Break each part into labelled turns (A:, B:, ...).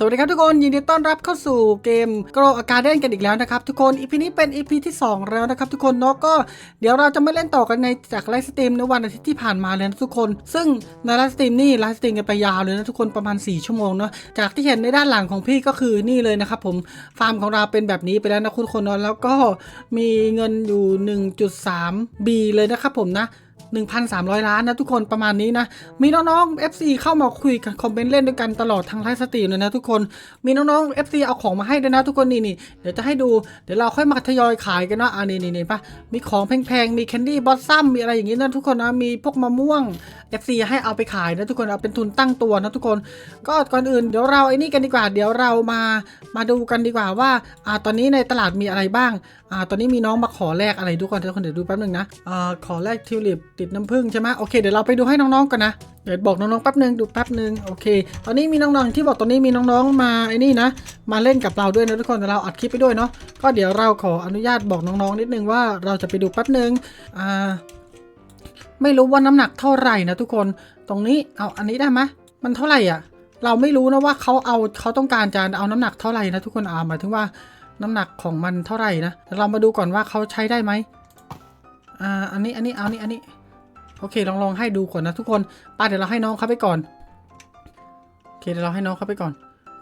A: สวัสดีครับทุกคนยินดีต้อนรับเข้าสู่เกม Grow a Garden กันอีกแล้วนะครับทุกคน EP นี้เป็น EP ที่ 2 แล้วนะครับทุกคนเนาะก็เดี๋ยวเราจะมาเล่นต่อกันในจากไลฟ์สตรีมในวันอาทิตย์ที่ผ่านมาเลยนะทุกคน ซึ่งในไลฟ์สตรีมนี่ไลฟ์สตรีมกันไปยาวเลยนะทุกคนประมาณ 4 ชั่วโมงเนาะจากที่เห็นในด้านหลังของพี่ก็คือนี่เลยนะครับผมฟาร์มของเราเป็นแบบนี้ไปแล้วนะคุณคนเนาะแล้วก็มีเงินอยู่ 1.3 B เลยนะครับผมนะ 1,300 ล้านนะทุกคนประมาณนี้นะ มีน้องๆ FC เข้ามาคุยกันคอมเมนต์เล่นด้วยกันตลอดทางไลฟ์สตรีมเลยนะทุกคนมีน้องๆ FC เอาของมาให้ด้วยนะทุกคนนี่นี่เดี๋ยวจะให้ดูเดี๋ยวเราค่อยมาทยอยขายกันเนาะอ่านี่นี่นี่ปะมีของแพงๆมีแคนดี้บอสซัมมีอะไรอย่างงี้นะทุกคนนะมีพวกมะม่วง FC ให้เอาไปขายนะทุกคนเอาเป็นทุนตั้งตัวนะทุกคน ก็ก่อนอื่นเดี๋ยวเราไอ้นี่กันดีกว่า เดี๋ยวเรามามาดูกันดีกว่าว่าอ่าตอนนี้ในตลาดมีอะไรบ้างอ่าตอนนี้มีน้องมาขอแลกอะไรดูก่อนทุกคนเดี๋ยวดูแป๊บหนึงนะอ่าขอแลกทิวลิปติดน้ำผึ้งใช่ไหมโอเคเดี๋ยวเราไปดูให้น้องๆกันนะเดี๋ยวบอกน้องๆแป๊บหนึงดูแป๊บหนึงโอเค ตอนนี้มีน้องๆที่บอกตอนนี้มีน้องๆมาไอ้นี่นะ มาเล่นกับเราด้วยนะทุกคนแต่เราอัดคลิปไปด้วยเนาะก็เดี๋ยวเราขออนุญาตบอกน้องๆนิดนึงว่าเราจะไปดูแป๊บหนึงอ่าไม่รู้ว่าน้ำหนักเท่าไหร่นะทุกคนตรงนี้เอาอันนี้ได้ไหมมันเท่าไหร่อะเราไม่รู้นะว่าเขาเอาเขาต้องการจะเอาน้ำหนักเท่าไหร่นะทุกคนอ่าหมายถึงว่า น้ำหนักของมันเท่าไหร่นะเดี๋ยวเรามาดูก่อนว่าเขาใช้ได้ไหมอ่าอันนี้อันนี้เอาอันนี้อันนี้โอเคลองลองให้ดูก่อนนะทุกคนป้าเดี๋ยวเราให้น้องเขาไปก่อนโอเคเดี๋ยวเราให้น้องเขาไปก่อน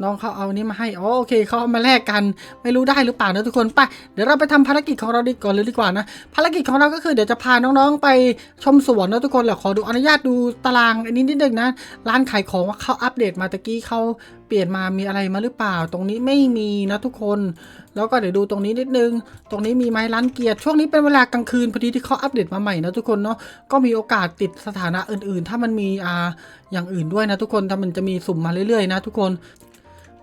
A: น้องเขาเอาอันนี้มาให้อ๋อโอเคเขาเอามาแลกกันไม่รู้ได้หรือเปล่านะทุกคนไปเดี๋ยวเราไปทำภารกิจของเราดีก่อนเลยดีกว่านะภารกิจของเราก็คือเดี๋ยวจะพาน้องๆไปชมสวนนะทุกคนแหละขอดูอนุญาตดูตารางอันนี้นิดนึงนะร้านขายของว่าเขาอัปเดตมาตะกี้เขา เปลี่ยนมามีอะไรมาหรือเปล่า ตรงนี้ไม่มีนะทุกคน แล้วก็เดี๋ยวดูตรงนี้นิดนึง ตรงนี้มีไหมร้านเกียร์ช่วงนี้เป็นเวลากลางคืนพอดีที่เขาอัปเดตมาใหม่นะทุกคนเนาะก็มีโอกาสติดสถานะอื่นๆ ถ้ามันมีอ่าอย่างอื่นด้วยนะทุกคนถ้ามันจะมีสุ่มมาเรื่อยๆนะทุกคน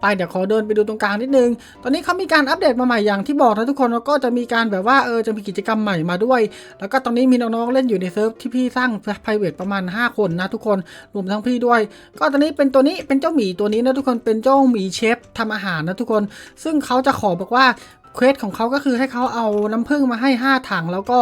A: ไปเดี๋ยวขอเดินไปดูตรงกลางนิดนึง ตอนนี้เขามีการอัปเดตมาใหม่อย่างที่บอกนะทุกคนแล้วก็จะมีการแบบว่าเออจะมีกิจกรรมใหม่มาด้วย แล้วก็ตอนนี้มีน้องๆเล่นอยู่ในเซิร์ฟที่พี่สร้าง private ประมาณ 5 คนนะทุกคนรวมทั้งพี่ด้วย ก็ตอนนี้เป็นตัวนี้เป็นเจ้าหมีตัวนี้นะทุกคนเป็นเจ้าหมีเชฟทำอาหารนะทุกคน ซึ่งเขาจะขอบอกว่า เควสของเขาก็คือให้เขาเอาน้ำผึ้งมาให้ 5 ถัง แล้วก็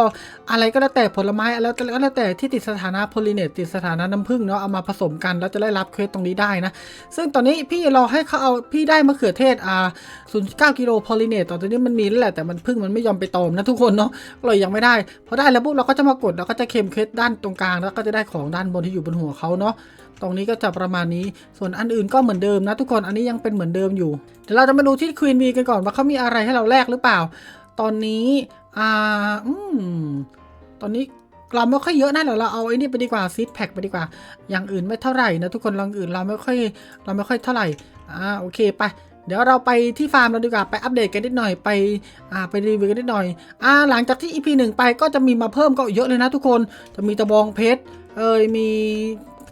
A: อะไรก็แล้วแต่ผลไม้แล้วก็แล้วแต่ที่ติดสถานะโพลิเนตติดสถานะน้ำผึ้งเนาะเอามาผสมกันแล้วจะได้รับเควสตรงนี้ได้นะ ซึ่งตอนนี้พี่รอให้เขาเอาพี่ได้มะเขือเทศอ่า0.9กิโลโพลิเนตตอนนี้มันมีแล้วแหละแต่มันพึ่งมันไม่ยอมไปโตมนะทุกคนเนาะเลยยังไม่ได้พอได้แล้วปุ๊บเราก็จะมากดเราก็จะเคลมเควสด้านตรงกลางแล้วก็จะได้ของด้านบนที่อยู่บนหัวเขาเนาะ ตรงนี้ก็จะประมาณนี้ ส่วนอันอื่นก็เหมือนเดิมนะทุกคน อันนี้ยังเป็นเหมือนเดิมอยู่ เดี๋ยวเราจะมาดูที่ควีนวีกันก่อนว่าเขามีอะไรให้เราแลกหรือเปล่า ตอนนี้ อ่า อืม ตอนนี้เราไม่ค่อยเยอะนะเดี๋ยวเราเอาไอ้นี่ไปดีกว่าซีดแพ็คไปดีกว่า อย่างอื่นไม่เท่าไหร่นะทุกคนอย่างอื่นเราไม่ค่อยเราไม่ค่อยเท่าไหร่ อ่า โอเคไปเดี๋ยวเราไปที่ฟาร์มเราดีกว่าไปอัปเดตกันนิดหน่อยไปอ่าไปรีวิวกันนิดหน่อยอ่าหลังจากที่ EP หนึ่งไปก็จะมีมาเพิ่มก็เยอะเลยนะทุกคนจะมีตะบองเพชรเอยมี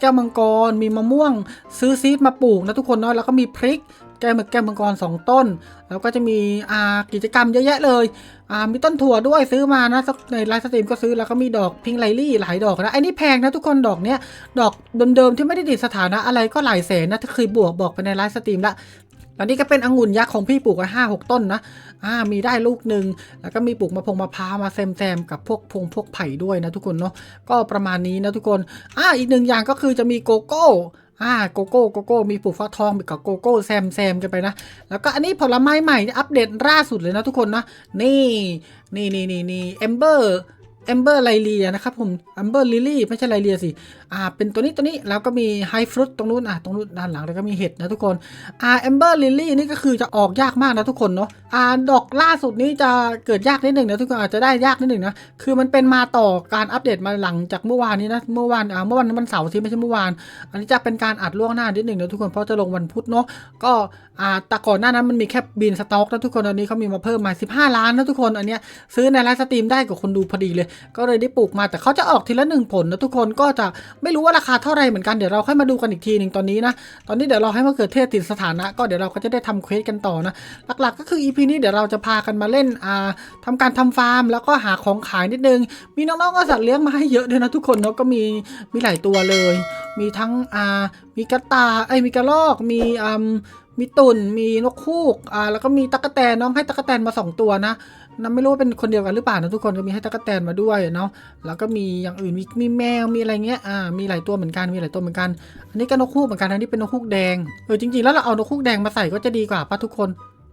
A: แก้วมังกร มีมะม่วง ซื้อซีดมาปลูกนะทุกคนเนาะแล้วก็มีพริก แก้วมแก้วมังกรสองต้น แล้วก็จะมีอ่ากิจกรรมเยอะแยะเลยอ่ามีต้นถั่วด้วยซื้อมานะสักในไลฟ์สตรีมก็ซื้อแล้วก็มีดอกพิงไลลี่หลายดอกนะไอ้นี่แพงนะทุกคนดอกเนี้ยดอกเดิมๆที่ไม่ได้ติดสถานะอะไรก็หลายแสนนะถ้าเคยบวกบอกไปในไลฟ์สตรีมละ แล้วนี่ก็เป็นองุ่นยักษ์ของพี่ปลูกไว้ห้าหกต้นนะ อ่า มีได้ลูกหนึ่ง แล้วก็มีปลูกมะพงมะพร้าวมาแซมๆกับพวกพงพวกไผ่ด้วยนะทุกคนเนาะ ก็ประมาณนี้นะทุกคน อ่า อีกหนึ่งอย่างก็คือจะมีโกโก้อ่าโกโก้โกโก้มีปลูกฟักทองกับโกโก้แซมแซมกันไปนะ แล้วก็อันนี้ผลไม้ใหม่อัปเดตล่าสุดเลยนะทุกคนนะ นี่นี่นี่นี่นี่เอมเบอร์เอมเบอร์ไลเลียนะครับผมเอมเบอร์ลิลี่ไม่ใช่ไลเลียสิ อ่าเป็นตัวนี้ตัวนี้แล้วก็มีไฮฟรุตตรงนู้นอะตรงนู้นด้านหลังแล้วก็มีเห็ดนะทุกคนอ่าเอมเบอร์ลิลลี่นี่ก็คือจะออกยากมากนะทุกคนเนาะอ่าดอกล่าสุดนี้จะเกิดยากนิดหนึ่งนะทุกคนอาจจะได้ยากนิดหนึ่งนะคือมันเป็นมาต่อการอัปเดตมาหลังจากเมื่อวานนี้นะเมื่อวานอ่าเมื่อวันมันเสาร์ที่ไม่ใช่เมื่อวาน อันนี้จะเป็นการอัดล่วงหน้านิดหนึ่งนะทุกคนเพราะจะลงวันพุธเนาะก็อ่าแต่ก่อนหน้านั้นมันมีแค่บินสต็อกนะทุกคนตอนนี้เขามีมาเพิ่มมา 15 ล้านนะทุกคนอันเนี้ยซื้อในไลฟ์สตรีมได้กับคนดูพอดีเลย ก็เลยได้ปลูกมาแต่เขาจะออกทีละหนึ่งผลนะทุกคนก็จะไม่รู้ว่าราคาเท่าไรเหมือนกันเดี๋ยวเราค่อยมาดูกันอีกทีหนึ่งตอนนี้นะ ตอนนี้เดี๋ยวเราให้มะเขือเทศติดสถานะ ก็เดี๋ยวเราก็จะได้ทำเควสกันต่อนะ หลักๆ ก็คือ EP นี้เดี๋ยวเราจะพากันมาเล่นอ่าทำการทำฟาร์ม แล้วก็หาของขายนิดนึง มีน้องๆก็สัตว์เลี้ยงมาให้เยอะด้วยนะทุกคนเนาะก็มีมีหลายตัวเลย มีทั้งอ่ามีกระตายเอ้มีกระรอกมีอ่ามีตุ่นมีนกคูกอ่าแล้วก็มีตั๊กแตนน้องให้ตั๊กแตนมาสองตัวนะ นะไม่รู้ว่าเป็นคนเดียวกันหรือเปล่านะทุกคนก็มีให้ตั๊กแตนมาด้วยเนาะแล้วก็มีอย่างอื่นมีมีแมวมีอะไรเงี้ยอ่ามีหลายตัวเหมือนกันมีหลายตัวเหมือนกัน อันนี้ก็นกคูกเหมือนกันอันนี้เป็นนกคูกแดงเออจริงๆแล้วเราเอานกคูกแดงมาใส่ก็จะดีกว่าป่ะทุกคน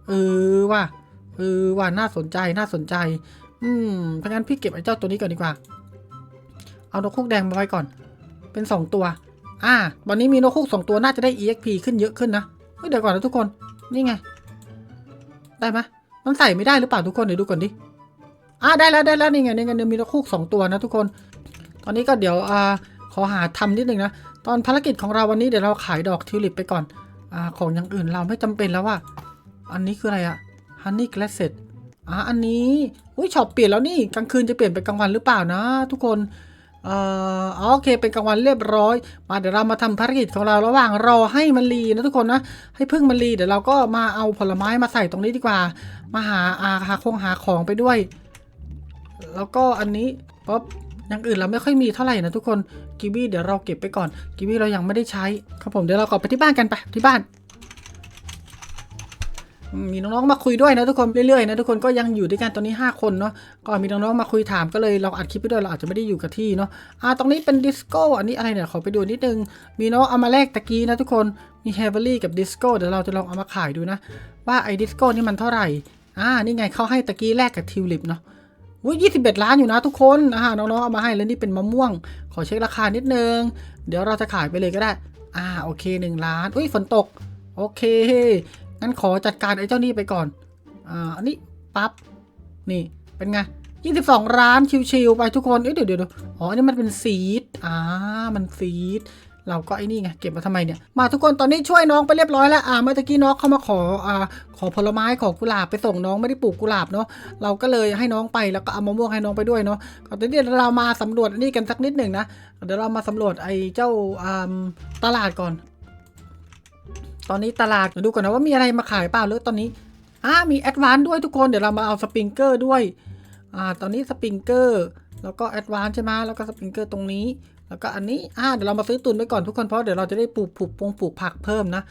A: เออว่ะเออว่ะน่าสนใจน่าสนใจ อืมถ้างั้นพี่เก็บไอ้เจ้าตัวนี้ก่อนดีกว่า เอานกคูกแดงมาไว้ก่อน เป็นสองตัว อ่าวันนี้มีนกคูกสองตัวน่าจะได้ EXP ขึ้นเยอะขึ้นนะเดี๋ยวก่อนนะทุกคนนี่ไง ได้ไหม มันใส่ไม่ได้หรือเปล่าทุกคนเดี๋ยวดูก่อนดิอ่าได้แล้วได้แล้วนี่ไงนี่ไงเดี๋ยวมีคูกสองตัวนะทุกคน ตอนนี้ก็เดี๋ยวอ่าขอหาทำนิดนึงนะ ตอนภารกิจของเราวันนี้เดี๋ยวเราขายดอกทิวลิปไปก่อนอ่าของอย่างอื่นเราไม่จำเป็นแล้วว่า อันนี้คืออะไรอะ Honey Glasset อ่าอันนี้อุ้ยช็อปเปลี่ยนแล้วนี่กลางคืนจะเปลี่ยนเป็นกลางวันหรือเปล่านะ ทุกคน เอ่อโอเค เป็นกลางวันเรียบร้อย มาเดี๋ยวเรามาทำภารกิจของเราระหว่างรอให้มันรีนะทุกคนนะให้พึ่งมันรีเดี๋ยวเราก็มาเอาผลไม้มาใส่ตรงนี้ดีกว่า มาหาอาหาคงหาของไปด้วย แล้วก็อันนี้ป๊อบอย่างอื่นเราไม่ค่อยมีเท่าไหร่นะทุกคนกิวี่เดี๋ยวเราเก็บไปก่อนกิวี่เรายังไม่ได้ใช้ครับผมเดี๋ยวเรากลับไปที่บ้านกันไปที่บ้าน มีน้องๆมาคุยด้วยนะทุกคนเรื่อยๆนะทุกคนก็ยังอยู่ด้วยกันตอนนี้ 5 คนเนาะก็มีน้องๆมาคุยถามก็เลยเราอัดคลิปไปด้วยเราอาจจะไม่ได้อยู่กับที่เนาะอ่าตรงนี้เป็นดิสโก้อันนี้อะไรเนี่ยขอไปดูนิดนึง มีน้องเอามาแลกตะกี้นะทุกคนมีเฮเวอรี่กับดิสโก้เดี๋ยวเราจะลองเอามาขายดูนะว่าไอ้ดิสโก้นี่มันเท่าไหร่อ่านี่ไงเขาให้ตะกี้แลกกับทิวลิปเนาะอุ้ยยี่สิบเอ็ดล้านอยู่นะทุกคนอ่าน้องๆเอามาให้แล้วนี่เป็นมะม่วง ขอเช็คราคานิดนึง เดี๋ยวเราจะขายไปเลยก็ได้ อ่าโอเคหนึ่งล้านอุ้ยฝนตกโอเค งั้นขอจัดการไอ้เจ้านี่ไปก่อน อ่า อันนี้ปั๊บ นี่ เป็นไงยี่สิบสองล้านชิวๆไปทุกคน เอ้ยเดี๋ยวเดี๋ยวเดี๋ยวอ๋อ อันนี้มันเป็นซีด อ่า มันซีด เราก็ไอ้นี่ไง เก็บมาทำไมเนี่ย มาทุกคน ตอนนี้ช่วยน้องไปเรียบร้อยแล้ว อ่า เมื่อกี้น้องเข้ามาขอ อ่า ขอผลไม้ ขอกุหลาบไปส่งน้องไม่ได้ปลูกกุหลาบเนาะ เราก็เลยให้น้องไปแล้วก็เอามะม่วงให้น้องไปด้วยเนาะก่อนที่เดี๋ยวเรามาสำรวจนนี่กันสักนิดหนึ่งนะ เดี๋ยวเรามาสำรวจไอ้เจ้า อ่า ตลาดก่อน ตอนนี้ตลาดเดี๋ยวดูก่อนนะว่ามีอะไรมาขายเปล่าหรือตอนนี้อ่ามีแอดวานด้วยทุกคนเดี๋ยวเรามาเอาสปริงเกอร์ด้วยอ่าตอนนี้สปริงเกอร์แล้วก็แอดวานใช่ไหมแล้วก็สปริงเกอร์ตรงนี้ แล้วก็อันนี้อ่าเดี๋ยวเรามาซื้อตุนไว้ก่อนทุกคนเพราะเดี๋ยวเราจะได้ปลูกปลูกปงปลูกผักเพิ่มนะ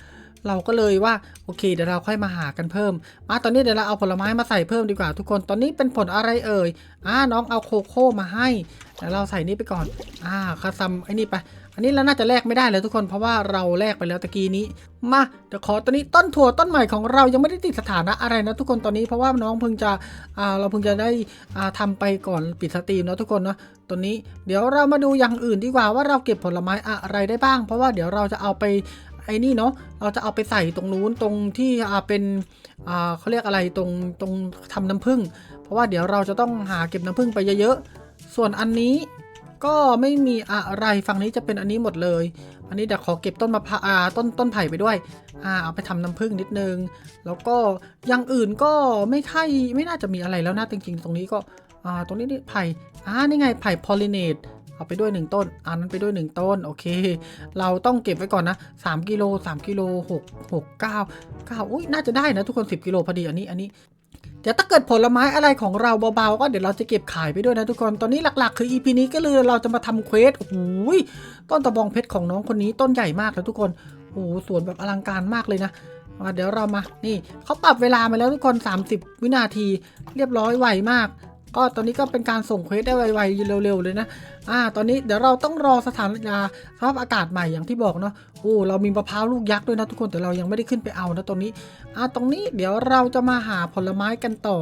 A: เราก็เลยว่าโอเคเดี๋ยวเราค่อยมาหากันเพิ่ม มาตอนนี้เดี๋ยวเราเอาผลไม้มาใส่เพิ่มดีกว่าทุกคนตอนนี้เป็นผลอะไรเอ่ยอ่าน้องเอาโคโค่มาให้เดี๋ยวเราใส่นี่ไปก่อนอ่าคาซัมไอ้นี่ไป อันนี้เราน่าจะแลกไม่ได้เลยทุกคนเพราะว่าเราแลกไปแล้วตะกี้นี้ มาเดี๋ยวขอตอนนี้ต้นถั่วต้นใหม่ของเรายังไม่ได้ติดสถานะอะไรนะทุกคนตอนนี้เพราะว่าน้องเพิ่งจะอ่าเราเพิ่งจะได้อ่าทำไปก่อนปิดสตรีมเนาะทุกคนเนาะตัวนี้เดี๋ยวเรามาดูอย่างอื่นดีกว่าว่าเราเก็บผลไม้อะไรได้บ้าง เพราะว่าเดี๋ยวเราจะเอาไปไอ้นี่เนาะ เราจะเอาไปใส่ตรงนู้นตรงที่อ่าเป็นอ่าเขาเรียกอะไรตรงตรงทำน้ำผึ้ง เพราะว่าเดี๋ยวเราจะต้องหาเก็บน้ำผึ้งไปเยอะๆ ส่วนอันนี้ ก็ไม่มีอะไรฝั่งนี้จะเป็นอันนี้หมดเลย อันนี้เดี๋ยวขอเก็บต้นมะพร้าวอ่าต้นต้นไผ่ไปด้วยอ่าเอาไปทำน้ำผึ้งนิดนึง แล้วก็อย่างอื่นก็ไม่ค่อยไม่น่าจะมีอะไรแล้วนะจริงๆ ตรงนี้ก็อ่าตรงนี้นี่ไผ่อ่านี่ไงไผ่พอลิเนตเอาไปด้วยหนึ่งต้นอันนั้นไปด้วยหนึ่งต้น โอเค เราต้องเก็บไว้ก่อนนะ 3กิโล3กิโล6 6 9 9อุ้ยน่าจะได้นะทุกคน 10กิโลพอดี อันนี้ อันนี้ เดี๋ยวถ้าเกิดผลไม้อะไรของเราเบาๆ ก็เดี๋ยวเราจะเก็บขายไปด้วยนะทุกคน ตอนนี้หลักๆ คือ EP นี้ก็เลยเราจะมาทำเควส โอ้โหยต้นตะบองเพชรของน้องคนนี้ต้นใหญ่มากเลยทุกคน โอ้โหสวนแบบอลังการมากเลยนะมาเดี๋ยวเรามา นี่เขาปรับเวลามาแล้วทุกคน 30 วินาที เรียบร้อยไวมาก ก็ตอนนี้ก็เป็นการส่งเควสได้ไวๆเร็วๆเลยนะ อ่า ตอนนี้เดี๋ยวเราต้องรอสถานการณ์สภาพอากาศใหม่อย่างที่บอกเนาะ โอ้เรามีมะพร้าวลูกยักษ์ด้วยนะทุกคนแต่เรายังไม่ได้ขึ้นไปเอานะตรงนี้อ่าตรงนี้เดี๋ยวเราจะมาหาผลไม้กันต่อ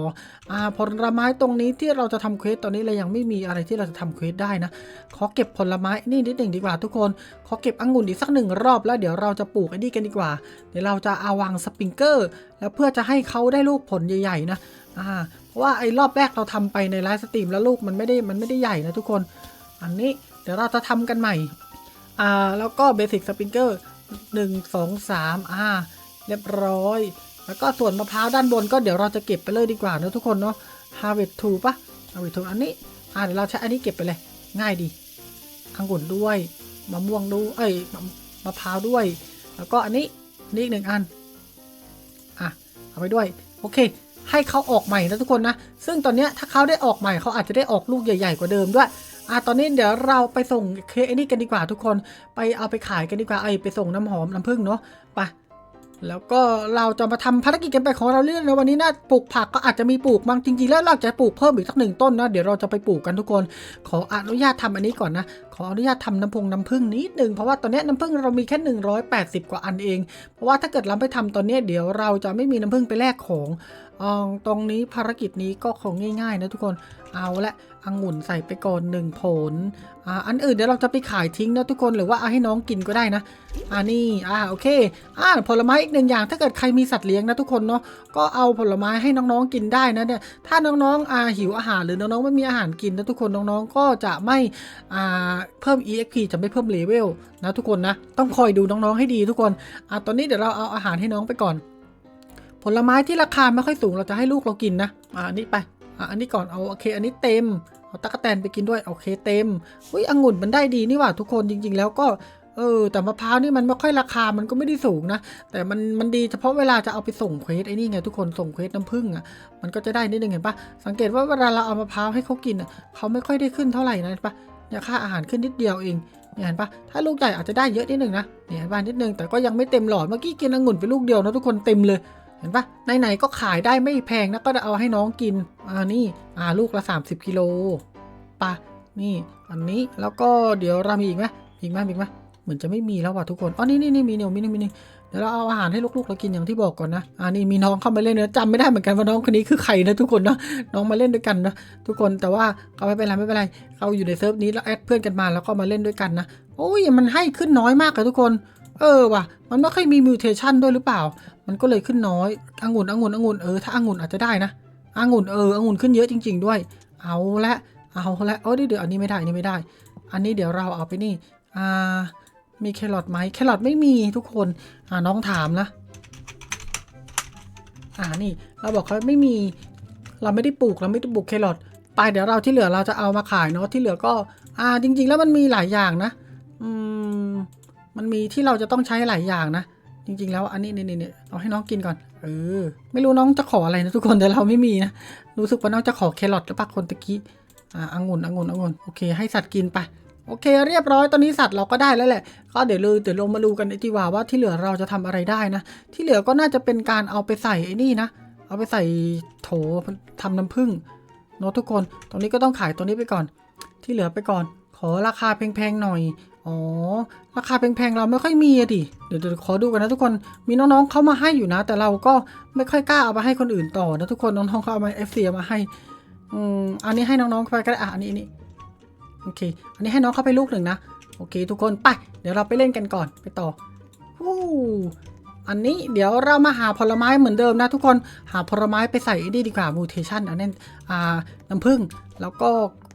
A: อ่าผลไม้ตรงนี้ที่เราจะทำเควสตอนนี้เรายังไม่มีอะไรที่เราจะทำเควสได้นะขอเก็บผลไม้นี่นิดหนึ่งดีกว่าทุกคนขอเก็บองุ่นอีกสักหนึ่งรอบแล้วเดี๋ยวเราจะปลูกไอ้นี่กันดีกว่า เดี๋ยวเราจะเอาวางสปริงเกอร์ แล้วเพื่อจะให้เขาได้ลูกผลใหญ่ๆนะอ่าเพราะว่าไอ้รอบแรกเราทำไปในไลฟ์สตรีมแล้วลูกมันไม่ได้มันไม่ได้ใหญ่นะทุกคน อันนี้เดี๋ยวเราจะทำกันใหม่ อ่าแล้วก็เบสิกสปริงเกอร์หนึ่งสองสามอ่าเรียบร้อย แล้วก็ส่วนมะพร้าวด้านบนก็เดี๋ยวเราจะเก็บไปเลยดีกว่านะทุกคนเนาะ harvest tool ปะ Harvest t o อันนี้อ่าเดี๋ยวเราใช้อันนี้เก็บไปเลย ง่ายดีองุ่นด้วยมะม่วงด้วยเอ้ยมะพร้าวด้วย แล้วก็อันนี้นี่อีกหนึ่งอันอะเอาไปด้วยโอเค ให้เขาออกใหม่นะทุกคนนะ ซึ่งตอนนี้ถ้าเขาได้ออกใหม่เขาอาจจะได้ออกลูกใหญ่ ๆ กว่าเดิมด้วย อะตอนนี้เดี๋ยวเราไปส่งเคไอ้นี่กันดีกว่าทุกคนไปเอาไปขายกันดีกว่าเอ้ยไปส่งน้ำหอมน้ำผึ้งเนาะไปแล้วก็เราจะมาทำภารกิจกันไปของเราเรื่อยในวันนี้นะปลูกผักก็อาจจะมีปลูกบางจริงๆแล้วเราจะปลูกเพิ่มอีกสักหนึ่งต้นนะเดี๋ยวเราจะไปปลูกกันทุกคน ขออนุญาตทำอันนี้ก่อนนะ ขออนุญาตทำน้ำพงน้ำผึ้งนิดหนึ่งเพราะว่าตอนนี้น้ำผึ้งเรามีแค่ 180 กว่าอันเอง เพราะว่าถ้าเกิดเราไปทำตอนนี้เดี๋ยวเราจะไม่มีน้ำผึ้งไปแลกของ ออตรงนี้ภารกิจนี้ก็ของง่าย ๆ นะทุกคนเอาละองุ่นใส่ไปก่อนหนึ่งผลอ่าอันอื่นเดี๋ยวเราจะไปขายทิ้งนะทุกคนหรือว่าเอาให้น้องกินก็ได้นะอ่านี่อ่าโอเคอ่าผลไม้อีกหนึ่งอย่างถ้าเกิดใครมีสัตว์เลี้ยงนะทุกคนเนาะก็เอาผลไม้ให้น้องๆกินได้นะเนี่ยถ้าน้องๆอ่าหิวอาหารหรือน้องๆไม่มีอาหารกินนะทุกคนน้องๆก็จะไม่อ่าเพิ่ม EXP จะไม่เพิ่มเลเวลนะทุกคนนะต้องคอยดูน้องๆให้ดีทุกคนอ่าตอนนี้เดี๋ยวเราเอาอาหารให้น้องไปก่อน ผลไม้ที่ราคาไม่ค่อยสูงเราจะให้ลูกเรากินนะอ่าอันนี้ไปอ่าอันนี้ก่อนเอาโอเคอันนี้เต็มเอาตะกแตนไปกินด้วยโอเคเต็มอุ้ยองุ่นมันได้ดีนี่หว่าทุกคนจริง ๆ แล้วก็เออแต่มะพร้าวนี่มันไม่ค่อยราคามันก็ไม่ได้สูงนะ แต่มันมันดีเฉพาะเวลาจะเอาไปส่งเควสไอ้นี่ไงทุกคนส่งเควสน้ำผึ้งอะมันก็จะได้นิดนึงเห็นปะสังเกตว่าเวลาเราเอามะพร้าวให้เขากินอะเขาไม่ค่อยได้ขึ้นเท่าไหร่นะเห็นปะเนี่ยค่าอาหารขึ้นนิดเดียวเองเนี่ยเห็นปะถ้าลูกใหญ่อาจจะได้เยอะนิดนึงนะเนี่ยเห็นปะนิดนึงแต่ก็ยังไม่เต็มหลอดเมื่อกี้กินองุ่นไปลูกเดียวนะทุกคนเต็มเลย เห็นปะไหนๆก็ขายได้ไม่แพงนะก็จะเอาให้น้องกิน อ่านี่อ่าลูกละ 30กิโลปะนี่ อันนี้แล้วก็เดี๋ยวเรามีอีกไหมมีอีกไหมมีอีกไหมเหมือนจะไม่มีแล้วว่ะทุกคนอ๋อนี่นี่นี่มีเนี่ยมีนี่มีนี่เดี๋ยวเราเอาอาหารให้ลูกๆเรากินอย่างที่บอกก่อนนะอ่านี่มีน้องเข้ามาเล่นเนะจำไม่ได้เหมือนกันว่าน้องคนนี้คือใครนะทุกคนนะน้องมาเล่นด้วยกันนะทุกคนแต่ว่าเขาไม่เป็นไรไม่เป็นไรเขาอยู่ในเซิร์ฟนี้แล้วแอดเพื่อนกันมาแล้วก็มาเล่นด้วยกันนะโอ้ยมันให้ขึ้นน้อยมากเลยทุกคน เออว่ะ มันไม่ค่อยมีมิวเทชันด้วยหรือเปล่า มันก็เลยขึ้นน้อยองุ่นองุ่นองุ่นเออถ้าองุ่นอาจจะได้นะองุ่นเออองุ่นขึ้นเยอะจริง ๆ ด้วย เอาละ เอาละเออเดี๋ยวอันนี้ไม่ได้อันนี้ไม่ได้ อันนี้เดี๋ยวเราเอาไปนี่ อ่า มีแครอทไหมแครอทไม่มีทุกคน อ่าน้องถามนะ อ่านี่ เราบอกเขาไม่มี เราไม่ได้ปลูกเราไม่ได้ปลูกแครอท ไปเดี๋ยวเราที่เหลือเราจะเอามาขายเนาะ ที่เหลือก็ อ่า จริง ๆ แล้วมันมีหลายอย่างนะ อืม มันมีที่เราจะต้องใช้หลายอย่างนะ จริง ๆ แล้วอันนี้นี่นี่เอาให้น้องกินก่อน เออ ไม่รู้น้องจะขออะไรนะทุกคนแต่เราไม่มีนะ รู้สึกว่าน้องจะขอแครอทหรือเปล่าคนตะกี้ อ่าองุ่นองุ่นองุ่นโอเค ให้สัตว์กินไปโอเคเรียบร้อยตอนนี้สัตว์เราก็ได้แล้วแหละ ก็เดี๋ยวเลยเดี๋ยวลงมาดูกันดีกว่าว่าที่เหลือเราจะทำอะไรได้นะ ที่เหลือก็น่าจะเป็นการเอาไปใส่ไอ้นี่นะ เอาไปใส่โถทำน้ำผึ้งเนาะทุกคน ตรงนี้ก็ต้องขายตัวนี้ไปก่อน ที่เหลือไปก่อน ขอราคาแพงๆหน่อย อ๋อ ราคาแพงๆเราไม่ค่อยมีอะดิ เดี๋ยวเดี๋ยวขอดูกันนะทุกคน มีน้องๆเขามาให้อยู่นะ แต่เราก็ไม่ค่อยกล้าเอามาให้คนอื่นต่อนะทุกคน น้องๆเขาเอามา FC เอามาให้ อืม อันนี้ให้น้องๆไปก็ได้ อะ อันนี้นนี้โอเค อันนี้ให้น้องเข้าไปลูกหนึ่งนะ โอเค ทุกคน ไป เดี๋ยวเราไปเล่นกันก่อน ไปต่อฮู้อันนี้เดี๋ยวเรามาหาผลไม้เหมือนเดิมนะทุกคน หาผลไม้ไปใส่ไอ้นี่ดีกว่ามูเทชันอันนั้นอ่าน้ำผึ้ง แล้วก็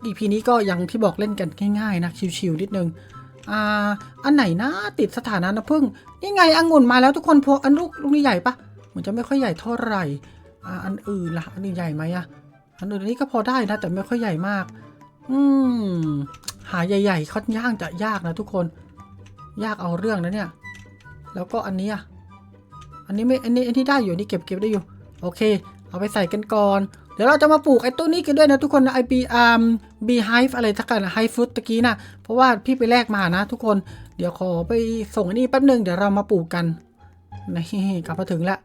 A: อีพีนี้ก็อยังที่บอกเล่นกันง่ายๆนะ ชิวๆนิดนึง อ่า อันไหนนะติดสถานะน้ำผึ้งนี่ไงองุ่นมาแล้วทุกคนพวกอันลูกลูกนี้ใหญ่ปะเหมือนจะไม่ค่อยใหญ่เท่าไหร่อ่าอันอื่นล่ะอันนี้ใหญ่ไหมอะอันอื่นอันนี้ก็พอได้นะแต่ไม่ค่อยใหญ่มาก อืมหาใหญ่ๆค่อนข้างจะยากนะทุกคน ยากเอาเรื่องนะเนี่ย แล้วก็อันนี้อะอันนี้ไม่อันนี้อันนี้ได้อยู่นี่เก็บเก็บได้อยู่ โอเค เอาไปใส่กันก่อน ดี๋ยวเราจะมาปลูกไอ้ต้นนี้กันด้วยนะทุกคนไอบีอาร์มบีไฮฟ์อะไรทักกันไฮฟุตตะกี้นะเพราะว่าพี่ไปแลกมานะทุกคนเดี๋ยวขอไปส่งอันนี้แป๊บหนึ่งเดี๋ยวเรามาปลูกกันนี่กลับมาถึงแล้ว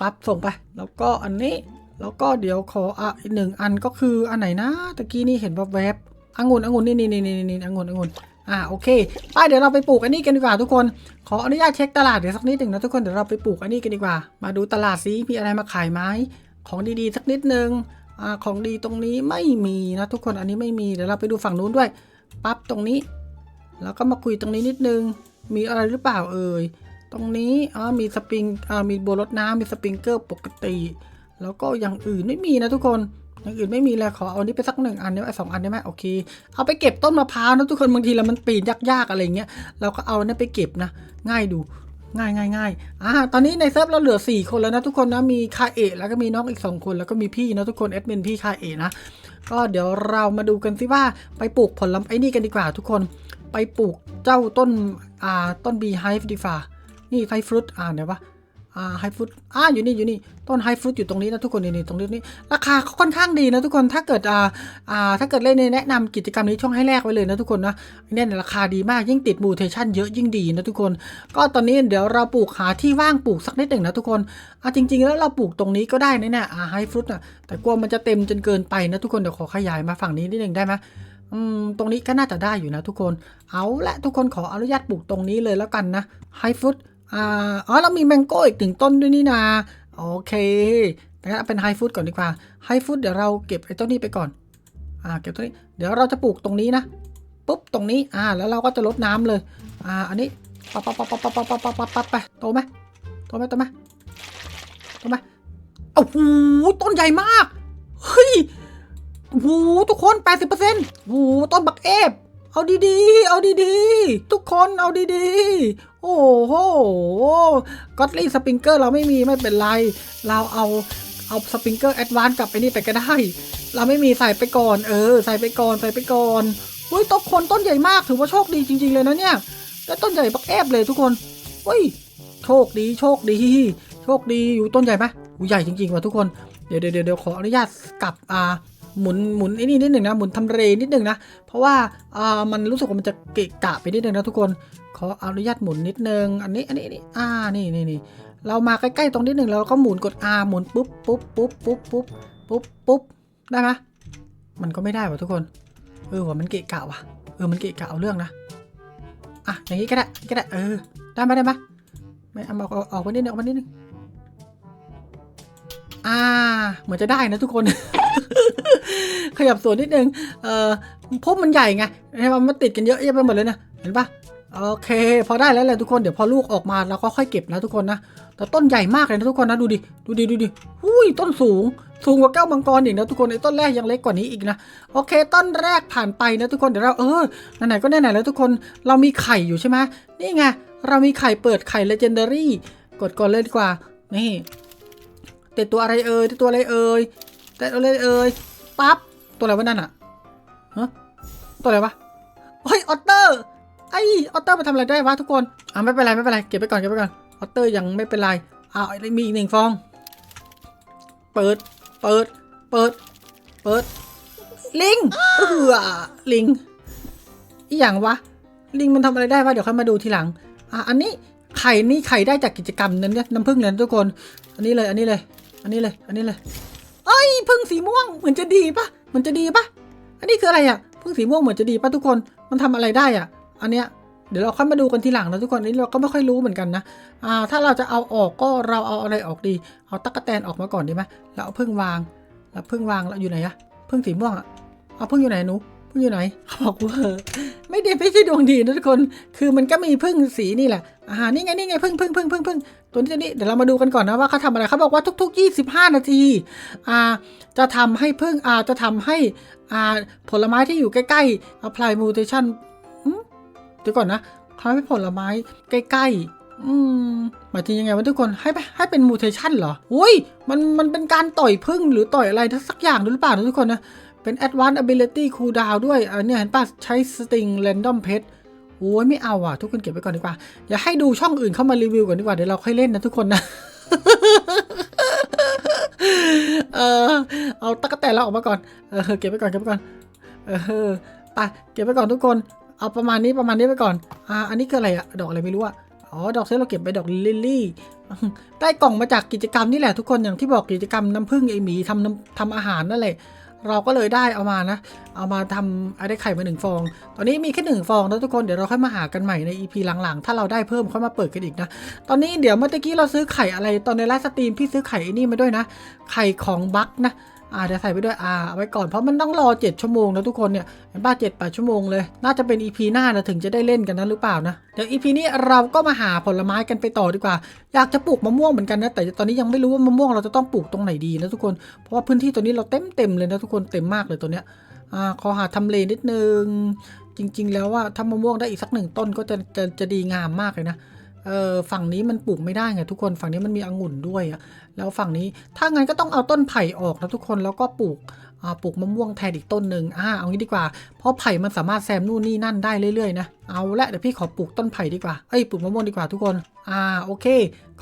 A: ปั๊บส่งไป แล้วก็อันนี้แล้วก็เดี๋ยวขออะอีกหนึ่งอันก็คืออันไหนนะตะกี้นี่เห็นแวบองุ่นองุ่นนี่นี่นี่นี่นี่องุ่นองุ่นอ่าโอเคไปเดี๋ยวเราไปปลูกอันนี้กันดีกว่าทุกคน ขออนุญาตเช็คตลาดเดี๋ยวสักนิดหนึ่งนะทุกคนเดี๋ยวเราไปปลูกอันนี้กันดีกว่า มาดูตลาดซิมีอะไรมาขายไหมของดีๆสักนิดหนึ่ง อ่าของดีตรงนี้ไม่มีนะทุกคนอันนี้ไม่มีเดี๋ยวเราไปดูฝั่งนู้นด้วยปั๊บตรงนี้ แล้วก็มาคุยตรงนี้นิดนึง มีอะไรหรือเปล่าเอ่ยตรงนี้อ๋อมีสปริงอ่ามีโบวรดน้ำมีสปริงเกอร์ปกติ แล้วก็อย่างอื่นไม่มีนะทุกคนอย่างอื่นไม่มีเลยขอเอานี้ไปสักหนึ่งอันได้ไหมสองอันได้ไหมโอเค เอาไปเก็บต้นมะพร้าวนะทุกคนบางทีแล้วมันปีนยากๆอะไรเงี้ยเราก็เอาเนี่ยไปเก็บนะ ง่ายดู ง่ายง่ายง่ายอ่า ตอนนี้ในเซิร์ฟเราเหลือ 4 คนแล้วนะทุกคนนะ มีคาเอะแล้วก็มีน้องอีก 2 คน แล้วก็มีพี่นะทุกคนแอดมินพี่คาเอะนะ ก็เดี๋ยวเรามาดูกันสิว่าไปปลูกผลลำไอ้นี่กันดีกว่าทุกคน ไปปลูกเจ้าต้น อ่า ต้นบีไฮฟ์ดีฟ่านี่ไฟฟรุตอ่าเดี๋ยววะ อ่าไฮฟุตอ่าอยู่นี่อยู่นี่ต้นไฮฟุตอยู่ตรงนี้นะทุกคนนี่นตรงนี้นี่ราคาค่อนข้างดีนะทุกคนถ้าเกิดอ่าอ่าถ้าเกิดเล่นในแนะนำกิจกรรมนี้ช่องให้แลกไว้เลยนะทุกคนนะเนี่ยราคาดีมากยิ่งติดมูเทชันเยอะยิ่งดีนะทุกคน ก็ตอนนี้เดี๋ยวเราปลูกหาที่ว่างปลูกสักนิดหนึ่งนะทุกคนอะจริง ๆ แล้วเราปลูกตรงนี้ก็ได้นะเนี่ยอ่าไฮฟุตอะแต่กลัวมันจะเต็มจนเกินไปนะทุกคนเดี๋ยวขอขยายมาฝั่งนี้นิดหนึ่งได้ไหมอืมตรงนี้ก็น่าจะได้อยู่นะทุกคน เอาละทุกคนขออนุญาตปลูกตรงนี้เลยแล้วกันนะไฮฟุต อ่าอ๋อเรามีแมงโก้อีกถึงต้นด้วยนี่นาโอเคงั้นเอาเป็นไฮฟุตก่อนดีกว่าไฮฟุตเดี๋ยวเราเก็บไอ้ต้นนี้ไปก่อนอ่าเก็บต้นนี้ เดี๋ยวเราจะปลูกตรงนี้นะปุ๊บตรงนี้อ่าแล้วเราก็จะลดน้ำเลยอ่าอันนี้ปั๊บปั๊บปั๊บปั๊บปั๊บปั๊บปั๊บปั๊บปั๊บไปโตไหมโตไหมโตไหมโตไหมโอ้โหต้นใหญ่มากเฮ้ยโอ้โหทุกคน80%โอ้โหต้นบักเอฟ เอาดีๆ เอาดีๆ ทุกคนเอาดีๆ โอ้โหก็อตลี่สปริงเกอร์เราไม่มีไม่เป็นไร เราเอาเอาสปริงเกอร์แอดวานซ์กลับไปนี่ไปก็ได้ เราไม่มีใส่ไปก่อน เออ ใส่ไปก่อนใส่ไปก่อนเฮ้ยต้นคนต้นใหญ่มากถือว่าโชคดีจริง ๆ เลยนะเนี่ยแล้วต้นใหญ่บักแอบเลยทุกคนเฮ้ยโชคดีโชคดี โชคดีอยู่ต้นใหญ่ไหมใหญ่จริงๆว่ะทุกคนเดี๋ยวเดี๋ยวเดี๋ยวขออนุญาตกลับอ่า หมุนหมุนไอ้นี่นิดหนึ่งนะหมุนทำเรนิดหนึ่งนะ เพราะว่าอ่ามันรู้สึกว่ามันจะเกะกะไปนิดหนึ่งนะทุกคนขออนุญาตหมุนนิดนึงอันนี้อันนี้นี่อ่านี่นี่นี่เรามาใกล้ๆตรงนิดหนึ่งแล้วเราก็หมุนกด R หมุนปุ๊บปุ๊บปุ๊บปุ๊บปุ๊บปุ๊บปุ๊บได้ไหมมันก็ไม่ได้ว่ะทุกคนเออว่ะมันเกะกะว่ะเออมันเกะกะเอาเรื่องนะอะอย่างนี้ก็ได้ก็ได้เออได้ไหมได้ไหมไม่เอาเอาเอาออกมานิดนึงออกมานิดนึงอ่าเหมือนจะได้นะทุกคน ขยับส่วนนิดนึงเอ่อพบมันใหญ่ไงใช่ไหมมันติดกันเยอะแยะไปหมดเลยนะเห็นปะโอเค พอได้แล้วแหละทุกคนเดี๋ยวพอลูกออกมาเราก็ค่อยเก็บนะทุกคนนะแต่ต้นใหญ่มากเลยนะทุกคนนะดูดิดูดิดูดิหุ้ยต้นสูงสูงกว่าแก้วมังกรอีกนะทุกคนไอ้ต้นแรกยังเล็กกว่านี้อีกนะโอเค ต้นแรกผ่านไปนะทุกคนเดี๋ยวเราเออไหนๆก็ไหนๆแล้วทุกคนเรามีไข่อยู่ใช่ไหมนี่ไงเรามีไข่เปิดไข่ legendary กดก่อนเลยดีกว่านี่ติดตัวอะไรเอ่ยติดตัวอะไรเอ่ย แติดอะไรเอ่ยปั๊บตัวอะไรวะนั่นอะฮะตัวอะไรวะเฮ้ยออเตอร์ไอออเตอร์มาทำอะไรได้วะทุกคนอะไม่เป็นไรไม่เป็นไรเก็บไปก่อนเก็บไปก่อนออเตอร์ยังไม่เป็นไรอ่ามีอีกหนึ่งฟอง เปิดเปิดเปิดเปิด ลิงเออลิงอีหยังวะ ลิงมันทำอะไรได้วะเดี๋ยวค่อยมาดูทีหลังอะอันนี้ไข่นี่ไข่ได้จากกิจกรรมนั้นเนี่ยน้ำผึ้งเลยนทุกคน อันนี้เลยอันนี้เลย อันนี้เลยอันนี้เลย เอ้ยพึ่งสีม่วงเหมือนจะดีปะเหมือนจะดีปะอันนี้คืออะไรอะพึ่งสีม่วงเหมือนจะดีปะทุกคนมันทำอะไรได้อะ อันเนี้ยเดี๋ยวเราค่อยมาดูกันทีหลังนะทุกคนนี้เราก็ไม่ค่อยรู้เหมือนกันนะอ่าถ้าเราจะเอาออกก็เราเอาอะไรออกดี เอาตั๊กแตนออกมาก่อนดีไหมแล้วเอาพึ่งวางแล้วพึ่งวางแล้วอยู่ไหนอะพึ่งสีม่วงอะเอาพึ่งอยู่ไหนหนูพึ่งอยู่ไหนบอกว่าไม่ไดีไม่ใช่ดวงดีนะทุกคน คือมันก็มีพึ่งสีนี่แหละอ่านี่ไงนี่ไงพึ่งพึ่งพึ่งพึ่งพึ่ง ตัวนี้ตัวนี้เดี๋ยวเรามาดูกันก่อนนะว่าเขาทำอะไรเขาบอกว่าทุก ๆ 25 นาทีอ่าจะทำให้พึ่งอ่าจะทำให้อ่าผลไม้ที่อยู่ใกล้ๆ apply mutation เดี๋ยวก่อนนะทำให้ผลไม้ใกล้ๆอืมหมายถึงยังไงวะทุกคนให้ไปให้เป็น mutation เหรออุ้ยมันมันเป็นการต่อยพึ่งหรือต่อยอะไรสักอย่างหรือเปล่าทุกคนนะเป็น advanced ability cooldown ด้วยอันนี้เห็นป่ะใช้ string random pet โอ้ยไม่เอาอะทุกคนเก็บไว้ก่อนดีกว่า อย่าให้ดูช่องอื่นเข้ามารีวิวก่อนดีกว่าเดี๋ยวเราค่อยเล่นนะทุกคนนะเออเอาตะกแตนเราออกมาก่อนเออเก็บไว้ก่อนเก็บไว้ก่อนเออไปเก็บไว้ก่อนทุกคน เอาประมาณนี้ประมาณนี้ไปก่อนอ่าอันนี้คืออะไรอะดอกอะไรไม่รู้อะอ๋อดอกเซลเราเก็บไปดอกลิลลี่ได้กล่องมาจากกิจกรรมนี่แหละทุกคนอย่างที่บอกกิจกรรมน้ำผึ้งไอหมีทำน้ำทำอาหารนั่นแหละ เราก็เลยได้เอามานะ เอามาทำอะได้ไข่มาหนึ่งฟอง ตอนนี้มีแค่หนึ่งฟองแล้วทุกคนเดี๋ยวเราค่อยมาหากันใหม่ใน EP หลังๆ ถ้าเราได้เพิ่มค่อยมาเปิดกันอีกนะ ตอนนี้เดี๋ยวเมื่อกี้เราซื้อไข่อะไรตอนในไลฟ์สตรีมพี่ซื้อไข่ไอ้นี่มาด้วยนะ ไข่ของบัคนะ อ่าเดี๋ยวใส่ไปด้วยอ่าเอาไว้ก่อนเพราะมันต้องรอ 7 ชั่วโมงนะทุกคนเนี่ยเห็นป่ะเจ็ดแปดชั่วโมงเลย น่าจะเป็น EP หน้านะถึงจะได้เล่นกันนะหรือเปล่านะเดี๋ยว EP นี้เราก็มาหาผลไม้กันไปต่อดีกว่า อยากจะปลูกมะม่วงเหมือนกันนะแต่ตอนนี้ยังไม่รู้ว่ามะม่วงเราจะต้องปลูกตรงไหนดีนะทุกคนเพราะว่าพื้นที่ตัวนี้เราเต็มเต็มเลยนะทุกคนเต็มมากเลยตัวเนี้ยอ่าขอหาทำเลนิดนึงจริง ๆ แล้วว่าถ้ามะม่วงได้อีกสักหนึ่งต้นก็จะจะจะดีงามมากเลยนะเออฝั่งนี้มันปลูกไม่ได้ไงทุกคนฝั่งนี้มันมีองุ่นด้วยอะ แล้วฝั่งนี้ถ้างั้นก็ต้องเอาต้นไผ่ออกนะทุกคนแล้วก็ปลูกปลูกมะม่วงแทนอีกต้นหนึ่งอ่าเอางี้ดีกว่า เพราะไผ่มันสามารถแซมนู่นนี่นั่นได้เรื่อยๆนะ เอาละเดี๋ยวพี่ขอปลูกต้นไผ่ดีกว่า เอ้ยปลูกมะม่วงดีกว่าทุกคน อ่าโอเค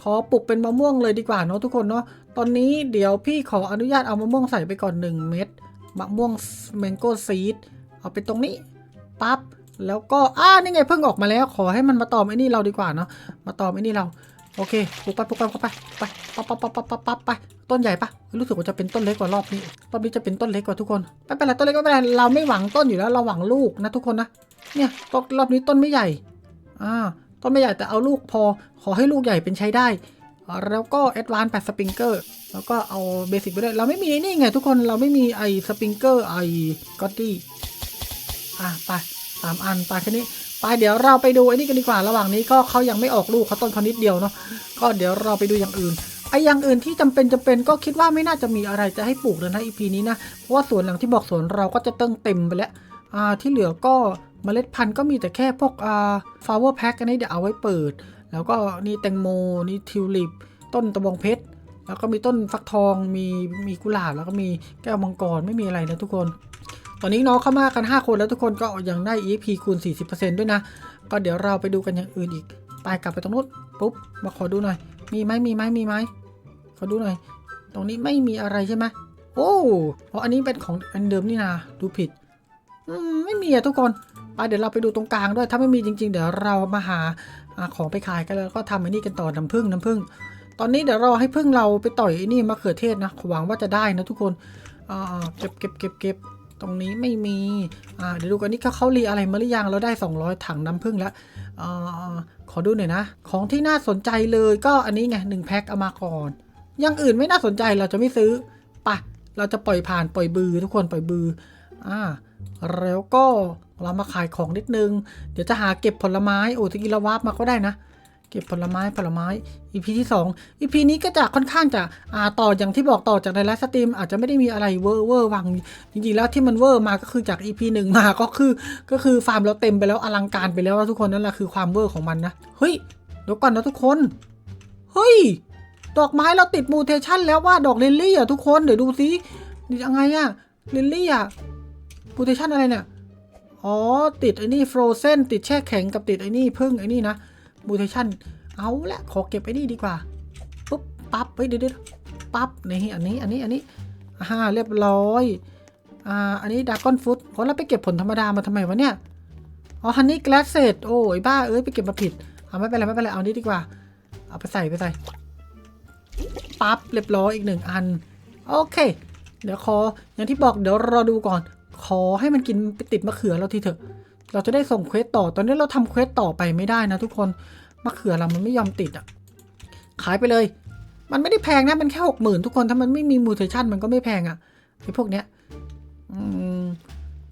A: ขอปลูกเป็นมะม่วงเลยดีกว่าเนาะทุกคนเนาะ ตอนนี้เดี๋ยวพี่ขออนุญาตเอามะม่วงใส่ไปก่อน 1 เม็ด มะม่วงแมงโก้ซีด เอาไปตรงนี้ ปั๊บ แล้วก็ อ่านี่ไงเพิ่งออกมาแล้ว ขอให้มันมาตอมไอ้นี่เราดีกว่าเนาะ มาตอมไอ้นี่เรา โอเคปลูกไปปลูกไปปลูกไปไปปั๊บปั๊บปั๊บปั๊บปั๊บไปต้นใหญ่ปะรู้สึกว่าจะเป็นต้นเล็กกว่ารอบนี้รอบนี้จะเป็นต้นเล็กกว่าทุกคนไม่เป็นไรต้นเล็กไม่เป็นไรเราไม่หวังต้นอยู่แล้วเราหวังลูกนะทุกคนนะเนี่ยต้นรอบนี้ต้นไม่ใหญ่อ่าต้นไม่ใหญ่แต่เอาลูกพอขอให้ลูกใหญ่เป็นใช้ได้ แล้วก็แอดวานซ์แปดสปริงเกอร์แล้วก็เอาเบสิกไปด้วยเราไม่มีไอ้นี่ไงทุกคนเราไม่มีไอ้สปริงเกอร์ไอ้ก็อตตี้อะไปสามอันไปแค่นี้ ไปเดี๋ยวเราไปดูไอ้นี่กันดีกว่าระหว่างนี้ก็เขายังไม่ออกลูกเขาต้นเขานิดเดียวเนาะก็เดี๋ยวเราไปดูอย่างอื่นไอ้อย่างอื่นที่จำเป็นจำเป็นก็คิดว่าไม่น่าจะมีอะไรจะให้ปลูกเลยนะ EP นี้นะเพราะว่าสวนหลังที่บอกสวนเราก็จะเติมเต็มไปแล้วอ่าที่เหลือก็เมล็ดพันธุ์ก็มีแต่แค่พวกอ่า flower pack อันนี้เดี๋ยวเอาไว้เปิด แล้วก็นี่แตงโมนี่ทิวลิปต้นตะบองเพชรแล้วก็มีต้นฟักทองมีมีกุหลาบแล้วก็มีแก้วมังกรไม่มีอะไรนะทุกคน ตอนนี้น้องเข้ามากัน 5 คนแล้วทุกคนก็ยังได้ EP คูณ 40%ด้วยนะ ก็เดี๋ยวเราไปดูกันอย่างอื่นอีก ไปกลับไปตรงนู้นปุ๊บ มาขอดูหน่อย มีไหมมีไหมมีไหมขอดูหน่อย ตรงนี้ไม่มีอะไรใช่ไหมโอ้เพราะอันนี้เป็นของอันเดิมนี่นะดูผิด อืมไม่มีอะทุกคนไปเดี๋ยวเราไปดูตรงกลางด้วย ถ้าไม่มีจริง ๆ เดี๋ยวเรามาหาของไปขายกันแล้วก็ทำไอ้นี่กันต่อน้ำผึ้งน้ำผึ้งตอนนี้เดี๋ยวรอให้พึ่งเราไปต่อยไอ้นี่มะเขือเทศนะหวังว่าจะได้นะทุกคนเก็บเก็บเก็บเก็บ ตรงนี้ไม่มี อ่า เดี๋ยวดูกันนี่เขาเขารีอะไรมาหรือยัง เราได้ 200 ถังน้ำผึ้งแล้วอ่าขอดูหน่อยนะ ของที่น่าสนใจเลยก็อันนี้ไงหนึ่งแพ็คเอามาก่อน อยังอื่นไม่น่าสนใจเราจะไม่ซื้อปะเราจะปล่อยผ่านปล่อยบือทุกคนปล่อยบือ อ่า แล้วก็เรามาขายของนิดนึง เดี๋ยวจะหาเก็บผลไม้ โอ้ตะกี้เราวาร์ปมาก็ได้นะ เก็บผลไม้ผลไม้ EP ที่ 2 EP นี้ก็จะค่อนข้างจะอ่าต่ออย่างที่บอกต่อจากในไลฟ์สตรีมอาจจะไม่ได้มีอะไรเวอร์เวอร์วังจริงๆแล้วที่มันเวอร์มาก็คือจาก EP หนึ่งมาก็คือก็คือฟาร์มเราเต็มไปแล้วอลังการไปแล้วทุกคนนั่นแหละคือความเวอร์ของมันนะเฮ้ยเดี๋ยวก่อนนะทุกคนเฮ้ยดอกไม้เราติดมูเทชันแล้วว่าดอกลิลลี่อะทุกคนเดี๋ยวดูสินี่ยังไงอะลิลลี่อะมูเทชันอะไรเนี่ยอ๋อติดไอ้นี่ฟรอเซนติดแช่แข็งกับติดไอ้นี่พึ่งไอ้นี่นะ มูเทชันเอาละขอเก็บไอ้นี่ดีกว่าปุ๊บปั๊บเฮ้ยเดี๋ยวปั๊บนี่อันนี้อันนี้อันนี้อ่าเรียบร้อยอ่าอันนี้ดากอนฟุตเพราะเราไปเก็บผลธรรมดามาทำไมวะเนี่ยอ๋อฮันนี่แกลสเซตโอ้ยบ้าเอ้ยไปเก็บมาผิดเอาไม่เป็นไรไม่เป็นไรเอานี้ดีกว่า เอาไปใส่ไปใส่ปั๊บเรียบร้อยอีกหนึ่งอันโอเค เดี๋ยวขออย่างที่บอกเดี๋ยวรอดูก่อน ขอให้มันกินไปติดมะเขือเราทีเถอะ เราจะได้ส่งเควสต่อ ตอนนี้เราทำเควสต่อไปไม่ได้นะทุกคน มะเขือเรามันไม่ยอมติดอะ ขายไปเลย มันไม่ได้แพงนะ มันแค่หกหมื่นทุกคน ถ้ามันไม่มีมูเทชันมันก็ไม่แพงอะไอ้พวกเนี้ย อืม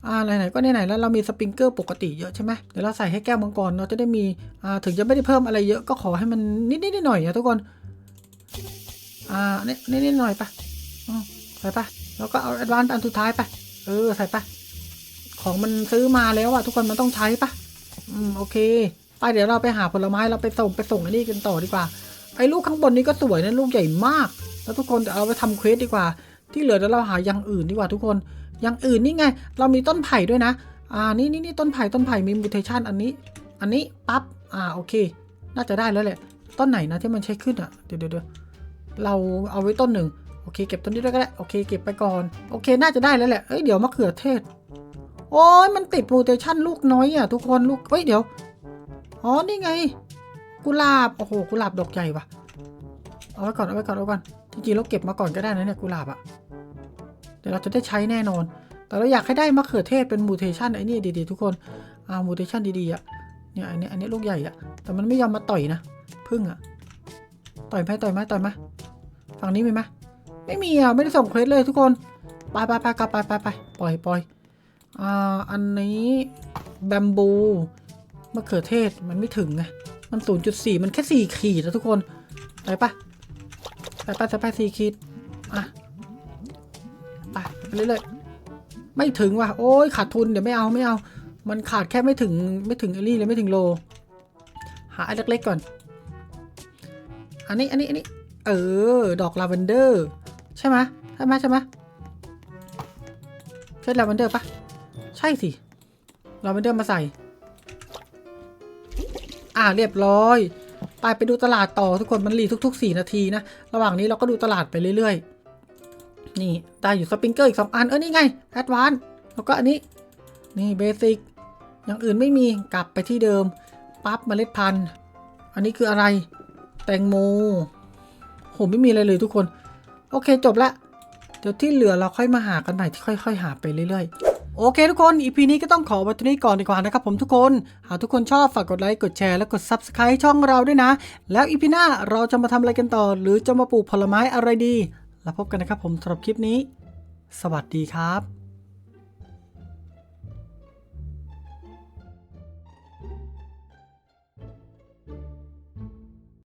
A: อ่าไหนๆก็ไหนๆแล้วเรามีสปริงเกอร์ปกติเยอะใช่ไหมเดี๋ยวเราใส่ให้แก้วมังกรเราจะได้มีอ่าถึงจะไม่ได้เพิ่มอะไรเยอะก็ขอให้มันนิดๆหน่อยๆอะทุกคน อ่านิดนิดๆหน่อยๆปะใส่ปะแล้วก็เอาแอดวานซ์อันสุดท้ายไปเออใส่ปะ ของมันซื้อมาแล้วอะทุกคนมันต้องใช้ปะอืมโอเค ไปเดี๋ยวเราไปหาผลไม้เราไปส่งไปส่งอันนี้กันต่อดีกว่า ไอ้ลูกข้างบนนี้ก็สวยนะลูกใหญ่มาก แล้วทุกคนเดี๋ยวเอาไปทำเควสดีกว่า ที่เหลือเดี๋ยวเราหาอย่างอื่นดีกว่าทุกคน อย่างอื่นนี่ไง เรามีต้นไผ่ด้วยนะ อ่านี่นี่นี่ต้นไผ่ต้นไผ่มีมูเทชันอันนี้ อันนี้ปั๊บ อ่าโอเค น่าจะได้แล้วแหละ ต้นไหนนะที่มันใช้ขึ้นอะเดี๋ยวเดี๋ยวเดี๋ยวเราเอาไว้ต้นหนึ่งโอเคเก็บต้นนี้ด้วยก็ได้โอเคเก็บไปก่อน โอเคน่าจะได้แล้วแหละเอ้ยเดี๋ยวมะเขือเทศ โอ้ยมันติดมูเทชันลูกน้อยอะทุกคนลูกเฮ้ยเดี๋ยว อ๋อ นี่ไง กุหลาบ โอ้โห กุหลาบดอกใหญ่ว่ะ เอาไว้ก่อน เอาไว้ก่อน เอาไว้ก่อน จริงๆ เราเก็บมาก่อนก็ได้นะเนี่ยกุหลาบอะ เดี๋ยวเราจะได้ใช้แน่นอน แต่เราอยากให้ได้มะเขือเทศเป็นมูเทชันไอ้นี่ดีๆทุกคน อ่า มูเทชันดีๆอะ เนี่ยอันนี้อันนี้ลูกใหญ่อะ แต่มันไม่ยอมมาต่อยนะ พึ่งอะ ต่อยไหมต่อยไหมต่อยไหมฝั่งนี้มีไหมไม่มีอะ ไม่ได้ส่งเควสเลยทุกคน ไปไปไปกลับไปไปไปปล่อยปล่อย อ่าอันนี้แบมบูมะเขือเทศมันไม่ถึงไงมัน 0.4 มันแค่ 4 ขีดนะทุกคนไปปะไปปะจะไปสี่ขีดอะไปไปเรื่อยๆไม่ถึงว่ะโอ้ยขาดทุนเดี๋ยวไม่เอาไม่เอา มันขาดแค่ไม่ถึงไม่ถึงไอรี่เลยไม่ถึงโล หาอันเล็กๆก่อน อันนี้อันนี้อันนี้เออ ดอกลาเวนเดอร์ ใช่ไหมใช่ไหมใช่ไหมใช่ลาเวนเดอร์ปะ ช่สิลาเวนเดอร์มาใส่ อ่าเรียบร้อย ไปไปดูตลาดต่อทุกคนมันรีทุก ๆ 4 นาทีนะ ระหว่างนี้เราก็ดูตลาดไปเรื่อยๆ นี่ได้อยู่สปริงเกอร์อีก 2 อัน เออนี่ไงแอดวานแล้วก็อันนี้ นี่เบสิกอย่างอื่นไม่มีกลับไปที่เดิม ปั๊บเมล็ดพันธุ์ อันนี้คืออะไร แตงโมโหไม่มีอะไรเลยทุกคน โอเคจบละ เดี๋ยวที่เหลือเราค่อยมาหากันใหม่ที่ค่อย ๆ หาไปเรื่อยๆ โอเคทุกคน อีพีนี้ก็ต้องขอไว้ตรงนี้ก่อนดีกว่านะครับผมทุกคน หากทุกคนชอบฝากกดไลค์ กดแชร์และกด Subscribe ช่องเราด้วยนะ แล้วอีพีหน้าเราจะมาทำอะไรกันต่อ หรือจะมาปลูกผลไม้อะไรดี แล้วพบกันนะครับผมสำหรับคลิปนี้ สวัสดีครับ